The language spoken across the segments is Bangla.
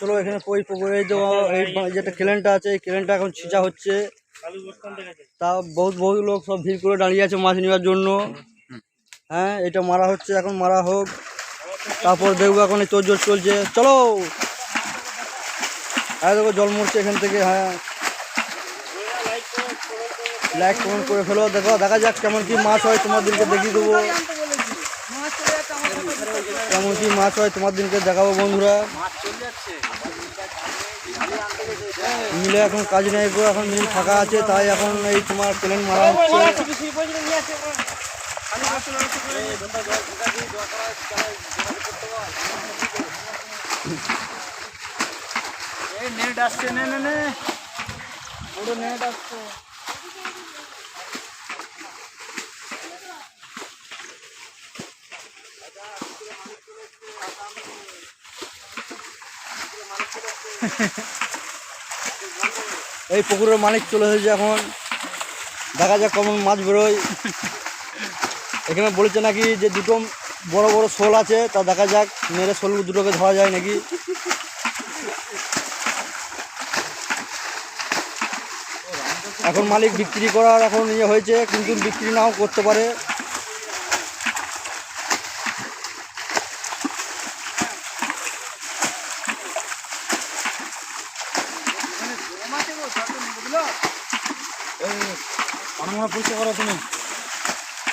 চলো এখানে পুকুর এই যে, এই যেটা কেলেনটা আছে, এই কেলেনটা এখন ছিঁচা হচ্ছে। তা বহুত বহুত লোক সব ভিড় করে দাঁড়িয়ে আছে মাছ নেওয়ার জন্য। হ্যাঁ এটা মারা হচ্ছে, এখন মারা হোক। তারপর দেখব এখন এই তোর চলছে। চলো! হ্যাঁ দেখো, জল মরছে এখান থেকে হ্যাঁ। লাইক কমেন্ট করে ফেলো। দেখো, দেখা যাক কেমন কি মাছ হয়, তোমাদেরকে দেখিয়ে দেবো। কেমন কি মাছ হয়, তোমার দিনকে দেখাবো বন্ধুরা। মিলে এখন কাজ নেই গো, এখন মিল ফাঁকা আছে, তাই এখন এই তোমার প্লেন মারা হচ্ছে। নেট আসছে, নে নেট আসছে। এই পুকুরের মালিক চলে এসেছে এখন। দেখা যাক কেমন মাছ বেরোয়। এখানে বলেছে নাকি যে দুটো বড় বড় শোল আছে, তা দেখা যাক মেরে শোল দুটোকে ধরা যায় নাকি। এখন মালিক বিক্রি করার এখন ইয়ে হয়েছে, কিন্তু বিক্রি নাও করতে পারে। পানামোনা পরিষ্কার করো তুমি।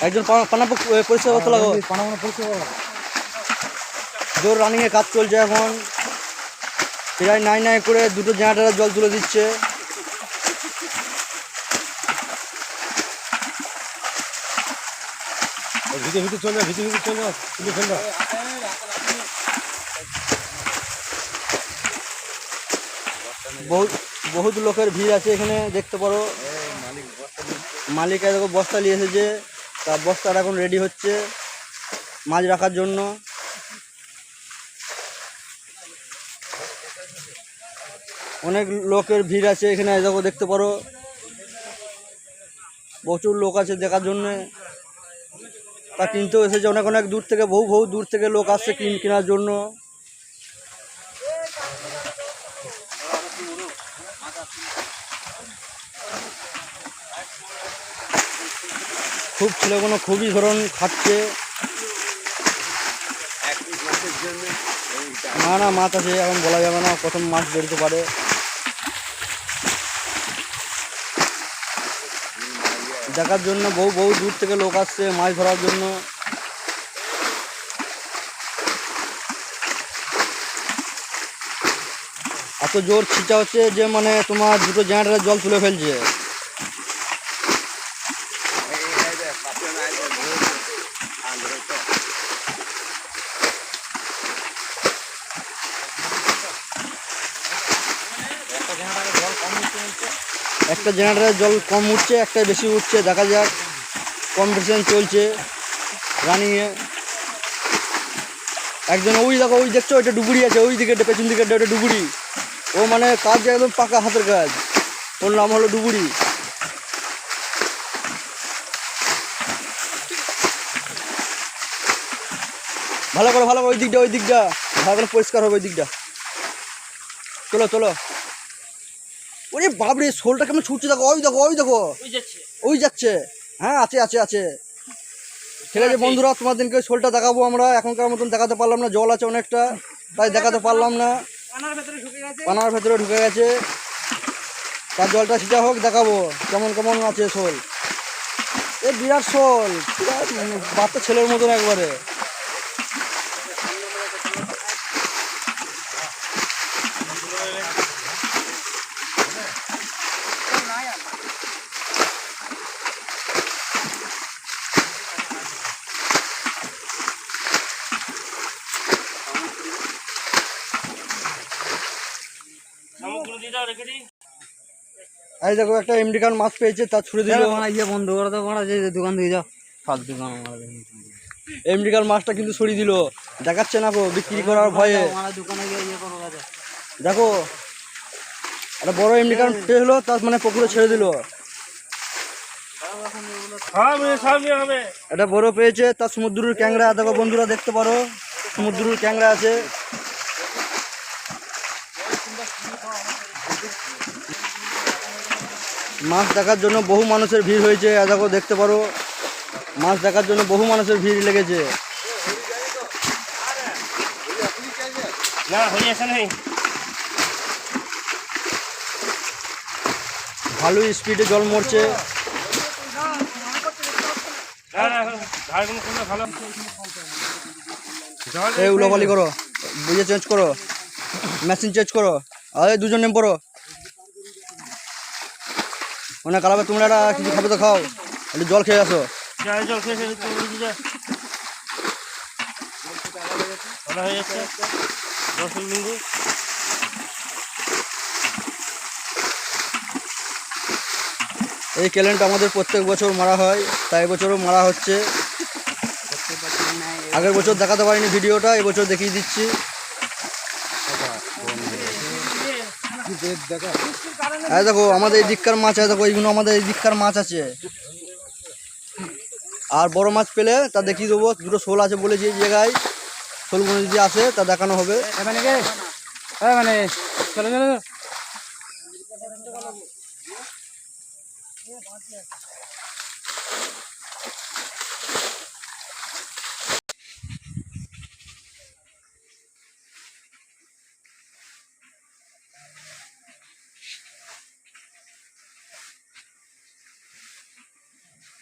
একজন পানা- পানা পক- এ, পরিষ্কার করতে লাগো। পানামোনা পরিষ্কার করো। জোর রানিংয়ে কাজ চলছে এখন। প্রায় নাই নাই করে দুটো জেনারেটারের জল তুলে দিচ্ছে। ভিতরে ভিতরে চলে যাও ভিতরে ভিতরে চলে তুলে ফেলবা বহুত বহুত লোকের ভিড় আছে এখানে, দেখতে পারো। মালিক দেখো বস্তা নিয়ে এসেছে। তা বস্তাটা এখন রেডি হচ্ছে মাছ রাখার জন্য। অনেক লোকের ভিড় আছে এখানে দেখো, দেখতে পারো। প্রচুর লোক আছে দেখার জন্য। তা কিনতেও এসেছে অনেক অনেক দূর থেকে, বহু বহু দূর থেকে লোক আসছে কিন, কেনার জন্য। খুব ছেলেগুলো খুবই ধরন খাচ্ছে। না না, মাছ আছে, এখন বলা যাবে না, প্রথম মাছ বেরোতে পারে। দেখার জন্য বহু বহু দূর থেকে লোক আসছে মাছ ধরার জন্য। এত জোর ছিটা হচ্ছে যে মানে তোমার দুটো জেনারেটার জল তুলে ফেলছে। একটা জেনারেটারের জল কম উঠছে একটা বেশি উঠছে, দেখা যাক কম্পিটিশন চলছে রানিংয়ে একজন ওই দেখো, ওই দেখছ, ওইটা ডুবুরি আছে, ওই দিকে পেছন দিকে ওটা ডুবুরি। ও মানে কাজ একদম পাকা হাতের কাজ। ওর নাম হলো ডুবুরি। ভালো করে ভালো করে, ওই দিকটা ওই দিকটা। ভালো করে পরিষ্কার হবে, ওই দিকটা। চলো চলো। ওরে বাবরে শোলটা কেমন ছুটছে দেখো ওই দেখো ওই দেখো। ওই যাচ্ছে। হ্যাঁ আছে আছে আছে। ঠিক আছে বন্ধুরা তোমাদেরকে শোলটা দেখাবো আমরা। এখনকার মতন দেখাতে পারলাম না জল আছে অনেকটা তাই দেখাতে পারলাম না। পানার ভেতরে ঢুকে গেছে। তার জলটা সেটা হোক দেখাবো কেমন কেমন আছে শোল। এ বিরাট শোল বিরাট বাচ্চা ছেলের মতন একবারে। এই দেখো একটা এমডি কার্ড মাছ পেয়েছে তা ছুড়ে দিল। ইয়ে বন্ধ করে তো মারা যে দোকান থেকে যাও। ফাল দোকান মারা এমডি কার্ড মাছটা কিন্তু ছড়িয়ে দিল। দেখাচ্ছে না গো বিক্রি করার ভয়ে। দোকানে গিয়ে ইয়ে দেখো একটা বড় এমডি কার্ড পেয়ে হলো তার মানে পুকুরে ছেড়ে দিল। এটা বড় পেয়েছে তার সমুদ্রের ক্যাংরা দেখো বন্ধুরা দেখতে পারো সমুদ্রের ক্যাংরা আছে। মাছ দেখার জন্য বহু মানুষের ভিড় হয়েছে দেখো দেখতে পারো মাছ দেখার জন্য বহু মানুষের ভিড় লেগেছে। না ভালোই স্পিডে জল মরছে। ভালো এই উলোপালি করো। বুঝে চেঞ্জ করো। মেশিন চেঞ্জ করো। আরে, দুজন নেম পড়ো। মানে কালাবে তোমরা একটা কিছু খাবে তো খাও। একটু জল খেয়ে আসো। জল খেয়ে ভালো হয়ে যাচ্ছে এই ক্যালেন্ডটা আমাদের প্রত্যেক বছর মারা হয়, তাই এবছরও মারা হচ্ছে। আগের বছর দেখাতে পারিনি ভিডিওটা, এবছর দেখিয়ে দিচ্ছি। এই দেখো, আমাদের এই দিককার মাছ আছে দেখো, এইগুলো আমাদের এই দিককার মাছ আছে। আর বড় মাছ পেলে তা দেখিয়ে দেবো, দুটো শোল আছে বলে যে জায়গায়, শোলগুলো যদি আসে তা দেখানো হবে। মানে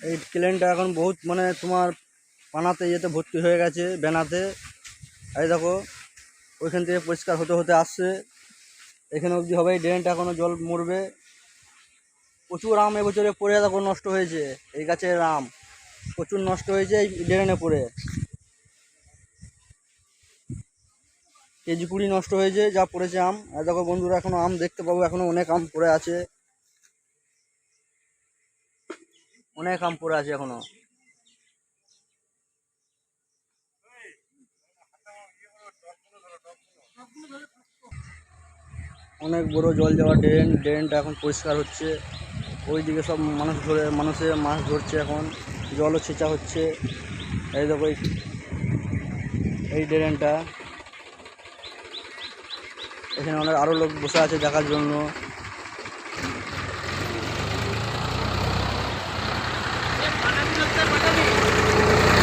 এই ক্লেনটা এখন বহুত মানে তোমার পানাতে ইয়েতে ভর্তি হয়ে গেছে, বেনাতে। এই দেখো, ওইখান থেকে পরিষ্কার হতে হতে আসছে। এখানে অবধি হবে, এই ড্রেনটা এখনও জল মরবে। প্রচুর আম এবছরে পড়ে, দেখো, নষ্ট হয়েছে। এই গাছের আম প্রচুর নষ্ট হয়েছে এই ড্রেনে পড়ে। কেজি কুড়ি নষ্ট হয়েছে, যা পড়েছে আম। দেখো বন্ধুরা, এখনও আম দেখতে পাবো, এখনও অনেক আম পড়ে আছে। অনেক আম পড়ে আছে এখনও। অনেক বড় জল যাওয়া, ড্রেন, ড্রেনটা এখন পরিষ্কার হচ্ছে। ওইদিকে সব মানুষ ধরে, মানুষে মাছ ধরছে এখন। জলও ছেঁচা হচ্ছে। এই দেখো এই- ড্রেনটা। এখানে অনেক আরও লোক বসে আছে দেখার জন্য।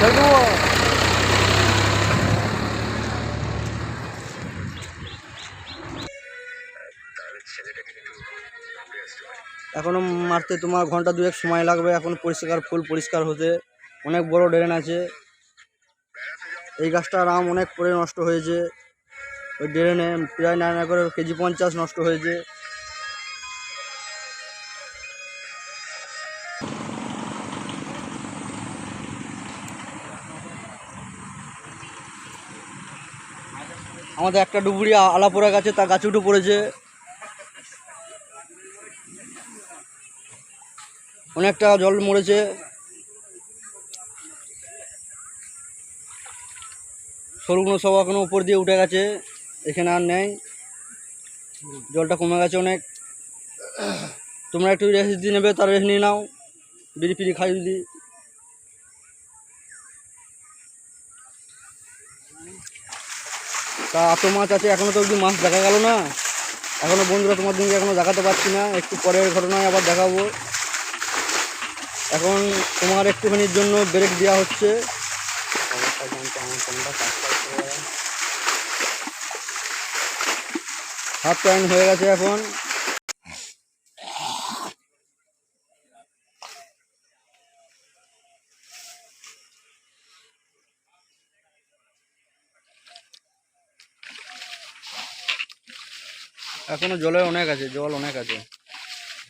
দেখো এখনও মারতে তোমার ঘণ্টা দুয়েক সময় লাগবে, এখন পরিষ্কার ফুল পরিষ্কার হতে। অনেক বড় ড্রেন আছে। এই গাছটার আম অনেক পরে নষ্ট হয়েছে। ওই ড্রেনে প্রায় না না করে কেজি পঞ্চাশ নষ্ট হয়েছে। আমাদের একটা ডুবুরি আ- আলা পড়ে গেছে তার গাছে উঠে পড়েছে। অনেকটা জল মরেছে। সরুগুলো সব এখনও উপর দিয়ে উঠে গেছে, এখানে আর নেই। জলটা কমে গেছে অনেক। তোমরা একটু রেস্ট দিয়ে নেবে, তার রেস্ট নিয়ে নাও। বিড়ি ফিড়ি খাই যদি। তা এত মাছ আছে, এখনও তো অবধি মাছ দেখা গেল না। এখনও বন্ধুরা তোমার দিনকে এখনও দেখাতে পারছি না, একটু পরের ঘটনায় আবার দেখাবো। এখন তোমার একটুখানির জন্য ব্রেক দেওয়া হচ্ছে। হাফ টাইম হয়ে গেছে এখন। এখনও জলে অনেক আছে জল অনেক আছে।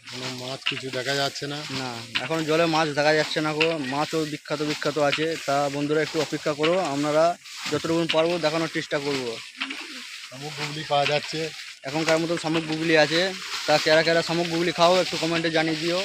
কোনো মাছ কিছু দেখা যাচ্ছে না। না এখন জলে মাছ দেখা যাচ্ছে না গো মাছও বিখ্যাত বিখ্যাত আছে। তা বন্ধুরা একটু অপেক্ষা করো আমরা যতটুকু পারব দেখানোর চেষ্টা করব। শামুক গুগলি পাওয়া যাচ্ছে। এখনকার মতো শামুক গুগলি আছে। তা কেরা কেরা শামুক গুগলি খাও একটু কমেন্টে জানিয়ে দিও।